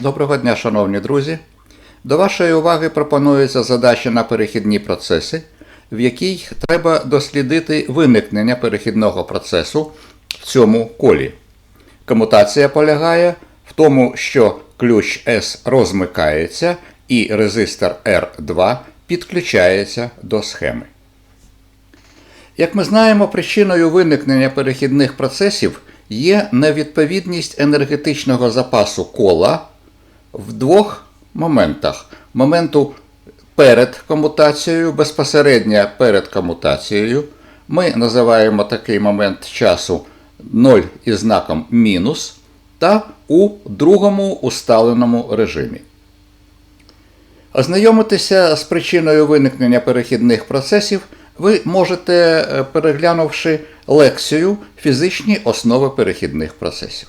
Доброго дня, шановні друзі. До вашої уваги пропонується задача на перехідні процеси, в якій треба дослідити виникнення перехідного процесу в цьому колі. Комутація полягає в тому, що ключ S розмикається і резистор R2 підключається до схеми. Як ми знаємо, причиною виникнення перехідних процесів є невідповідність енергетичного запасу кола в двох моментах: моменту перед комутацією, безпосередньо перед комутацією. Ми називаємо такий момент часу 0 із знаком мінус, та у другому усталеному режимі. Ознайомитися з причиною виникнення перехідних процесів ви можете, е, переглянувши лекцію Фізичні основи перехідних процесів.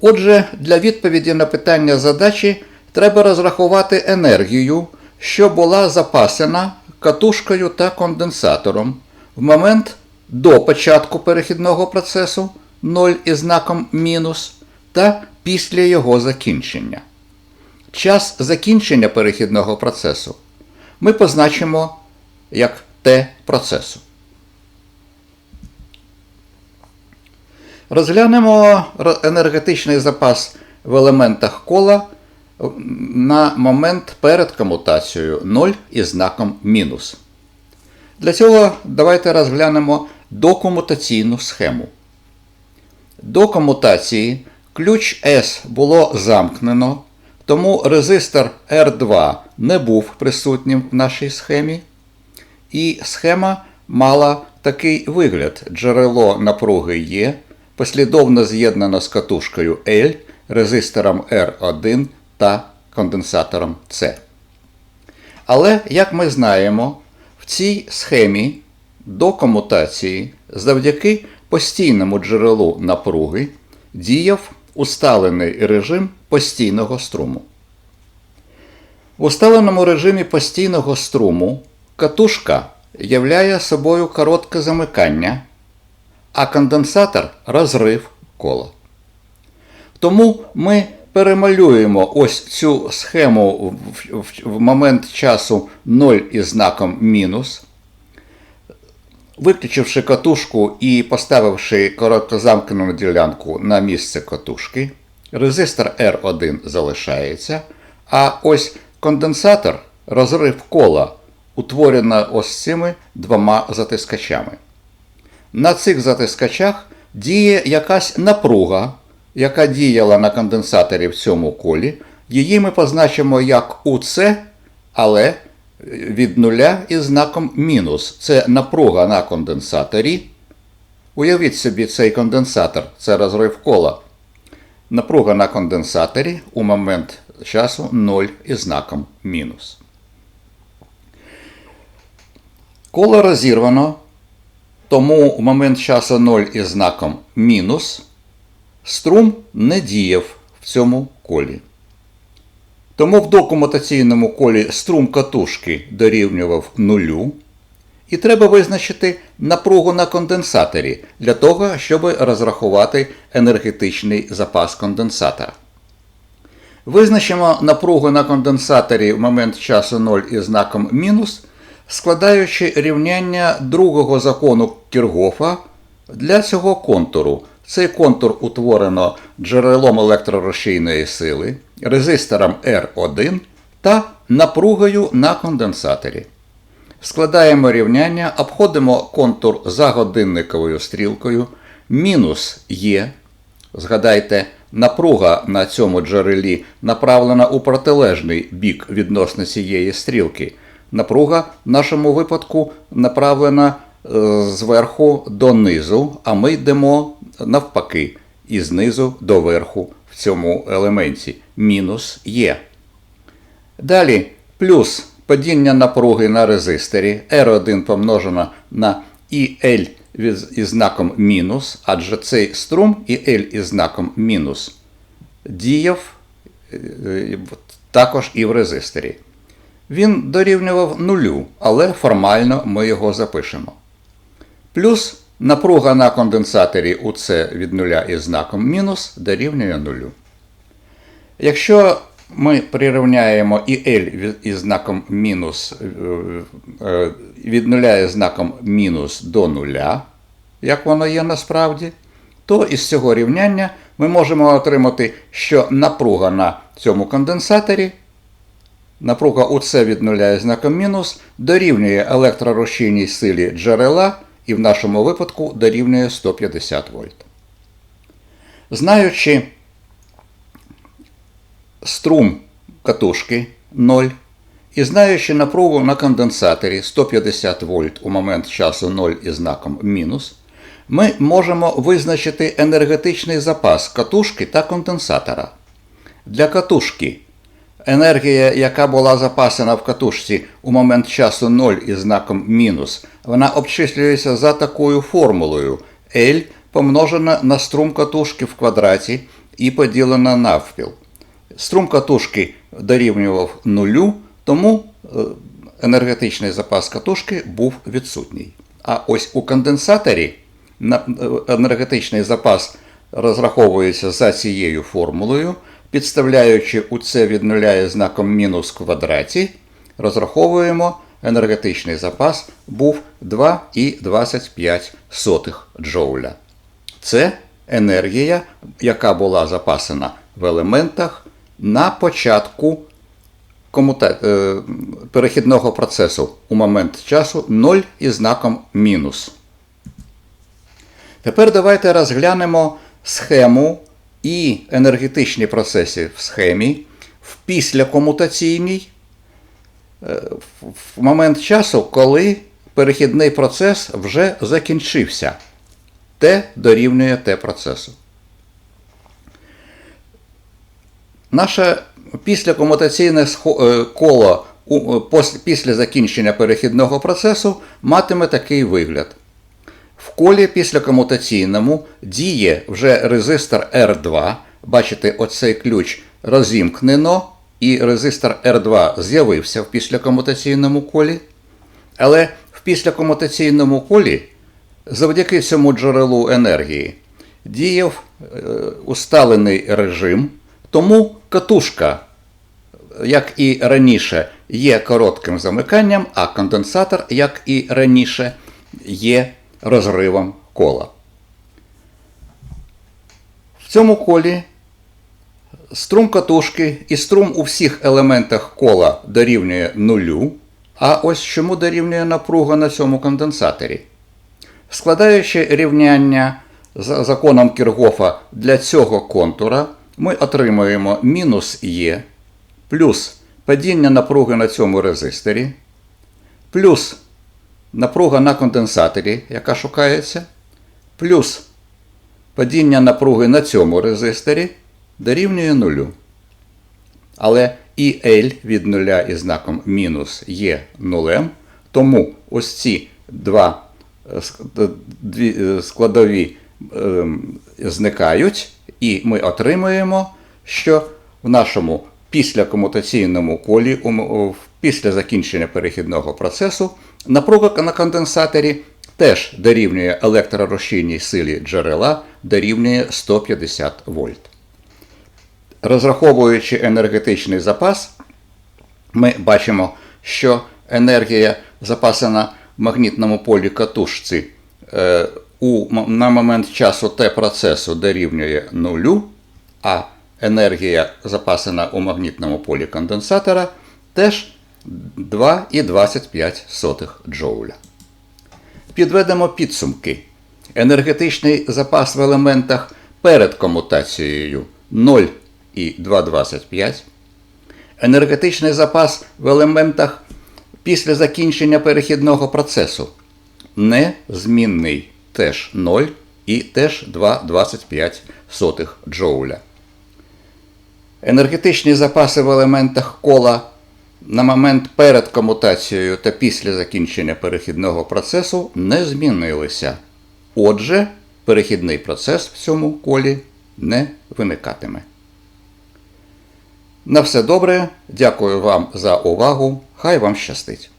Отже, для відповіді на питання задачі треба розрахувати енергію, що була запасена катушкою та конденсатором в момент до початку перехідного процесу 0 із знаком мінус та після його закінчення. Час закінчення перехідного процесу ми позначимо як Т процесу. Розглянемо енергетичний запас в елементах кола на момент перед комутацією 0 із знаком мінус. Для цього давайте розглянемо докомутаційну схему. До комутації ключ S було замкнено, тому резистор R2 не був присутнім в нашій схемі. І схема мала такий вигляд: джерело напруги Є, послідовно з'єднано з катушкою L, резистором R1 та конденсатором C. Але, як ми знаємо, в цій схемі до комутації завдяки постійному джерелу напруги діяв усталений режим постійного струму. В усталеному режимі постійного струму катушка являє собою коротке замикання, а конденсатор розрив кола. Тому ми перемалюємо ось цю схему в, момент часу 0 із знаком мінус. Виключивши катушку і поставивши короткозамкнену ділянку на місце катушки, резистор R1 залишається, а ось конденсатор розрив кола, утворено ось цими двома затискачами. На цих затискачах діє якась напруга, яка діяла на конденсаторі в цьому колі. Її ми позначимо як УЦ, але від нуля із знаком мінус. Це напруга на конденсаторі. Уявіть собі, цей конденсатор це розрив кола. Напруга на конденсаторі у момент часу 0 із знаком мінус. Коло розірвано, тому момент часу 0 із знаком мінус струм не діяв в цьому колі. Тому в докумутаційному колі струм катушки дорівнював нулю. І треба визначити напругу на конденсаторі для того, щоб розрахувати енергетичний запас конденсатора. Визначимо напругу на конденсаторі в момент часу 0 із знаком мінус, складаючи рівняння другого закону Кіргофа для цього контуру. Цей контур утворено джерелом електророзчинної сили, резистором R1 та напругою на конденсаторі. Складаємо рівняння, обходимо контур за годинниковою стрілкою, мінус Є. Згадайте, напруга на цьому джерелі направлена у протилежний бік відносно цієї стрілки. Напруга в нашому випадку направлена зверху донизу, а ми йдемо навпаки, і знизу до верху в цьому елементі. Мінус є. Далі плюс падіння напруги на резисторі R1 помножено на IL із знаком мінус, адже цей струм IL із знаком мінус діяв також і в резисторі. Він дорівнював нулю, але формально ми його запишемо. Плюс напруга на конденсаторі УЦ від нуля із знаком мінус дорівнює нулю. Якщо ми прирівняємо і L із знаком мінус е, е, від нуля із знаком мінус до нуля, як воно є насправді, то із цього рівняння ми можемо отримати, що напруга на цьому конденсаторі, напруга УЦ від нуля із знаком мінус, дорівнює електророзчинній силі джерела і в нашому випадку дорівнює 150 вольт. Знаючи струм катушки 0 і знаючи напругу на конденсаторі 150 вольт у момент часу 0 із знаком мінус, ми можемо визначити енергетичний запас катушки та конденсатора. Для катушки енергія, яка була запасена в катушці у момент часу 0 із знаком мінус, вона обчислюється за такою формулою L помножена на струм катушки в квадраті і поділена навпіл. Струм катушки дорівнював нулю, тому е, енергетичний запас катушки був відсутній. А ось у конденсаторі е, енергетичний запас розраховується за цією формулою, підставляючи у це від нуля із знаком мінус квадраті, розраховуємо енергетичний запас був 2,25 джоуля. Це енергія, яка була запасена в елементах на початку комута... е, перехідного процесу у момент часу 0 із знаком мінус. Тепер давайте розглянемо схему і енергетичні процеси в схемі в післякомутаційній е, в- момент часу, коли перехідний процес вже закінчився. Т дорівнює Т процесу. Наше післякомутаційне е, коло е, після закінчення перехідного процесу матиме такий вигляд. В колі післякомутаційному діє вже резистор R2. Бачите, оцей ключ розімкнено, і резистор R2 з'явився в післякомутаційному колі. Але в післякомутаційному колі завдяки цьому джерелу енергії діяв е, усталений режим, тому катушка, як і раніше, є коротким замиканням, а конденсатор, як і раніше, є розривом кола. В цьому колі струм катушки і струм у всіх елементах кола дорівнює нулю. А ось чому дорівнює напруга на цьому конденсаторі. Складаючи рівняння за законом Кіргофа для цього контура, ми отримуємо мінус Є плюс падіння напруги на цьому резисторі, плюс напруга на конденсаторі, яка шукається, плюс падіння напруги на цьому резисторі дорівнює нулю. Але і L від нуля із знаком мінус є нулем, тому ось ці два е, е, складові ем, зникають, і ми отримуємо, що в нашому післякомутаційному колі, після закінчення перехідного процесу, напруга на конденсаторі теж дорівнює електророзчинній силі джерела, дорівнює 150 вольт. Розраховуючи енергетичний запас, ми бачимо, що енергія запасана в магнітному полі катушці е, у, на момент часу Т процесу дорівнює нулю, а енергія запасана у магнітному полі конденсатора теж 2,25 джоуля. Підведемо підсумки. Енергетичний запас в елементах перед комутацією 0,225. Енергетичний запас в елементах після закінчення перехідного процесу незмінний теж 0 і теж 2,25 джоуля. Енергетичні запаси в елементах кола на момент перед комутацією та після закінчення перехідного процесу не змінилися. Отже, перехідний процес в цьому колі не виникатиме. На все добре. Дякую вам за увагу. Хай вам щастить!